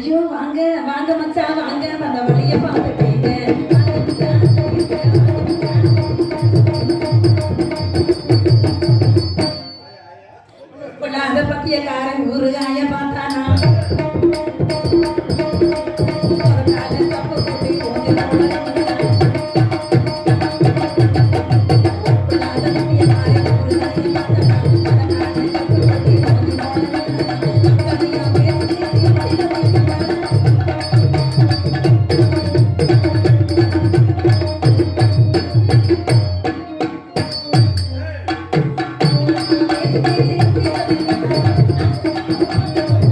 ஐயோ வாங்க வாங்க மச்சா வாங்க. அந்த வழியை பார்த்துட்டீங்க பிள்ளாத பத்தியக்காரன் ஊருகாய பார்த்தானா?